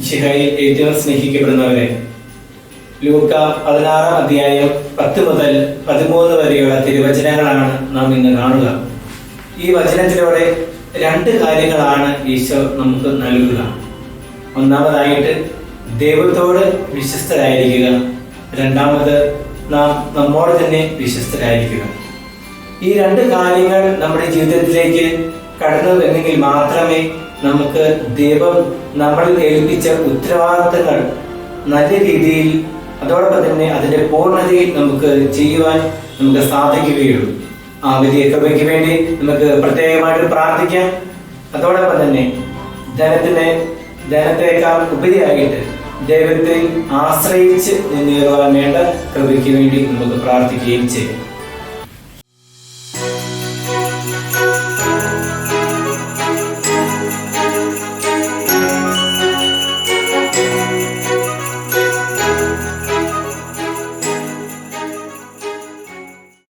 ഈശോയിൽ ഏറ്റവും സ്നേഹിക്കപ്പെടുന്നവരെ. ലൂക്ക പതിനാറാം അധ്യായം പത്ത് മുതൽ പതിമൂന്ന് വരെയുള്ള തിരുവചനങ്ങളാണ് നാം ഇന്ന് കാണുക. ഈ വചനത്തിലൂടെ രണ്ട് കാര്യങ്ങളാണ് ഈശോ നമുക്ക് നൽകുക. ഒന്നാമതായിട്ട് ദൈവത്തോട് വിശ്വസ്തരായിരിക്കുക. രണ്ടാമത് നാം നമ്മോട് തന്നെ വിശ്വസ്തരായിരിക്കുക. ഈ രണ്ട് കാര്യങ്ങൾ നമ്മുടെ ജീവിതത്തിലേക്ക് കടന്നു വന്നെങ്കിൽ മാത്രമേ നമുക്ക് ദൈവം നമ്മളിൽ ഏൽപ്പിച്ച ഉത്തരവാദിത്തങ്ങൾ നല്ല രീതിയിൽ അതോടൊപ്പം തന്നെ അതിന്റെ പൂർണതയിൽ നമുക്ക് ചെയ്യുവാൻ നമുക്ക് സാധിക്കുകയുള്ളൂ. ആ വലിയ കൃപയ്ക്ക് വേണ്ടി നമുക്ക് പ്രത്യേകമായിട്ട് പ്രാർത്ഥിക്കാം. അതോടൊപ്പം തന്നെ ധനത്തിന് ധനത്തേക്കാൾ ഉപരിയായിട്ട് ദൈവത്തിൽ ആശ്രയിച്ച് നിന്നേറുവാൻ വേണ്ട കൃപയ്ക്ക് വേണ്ടി നമുക്ക് പ്രാർത്ഥിക്കുകയും ചെയ്യാം.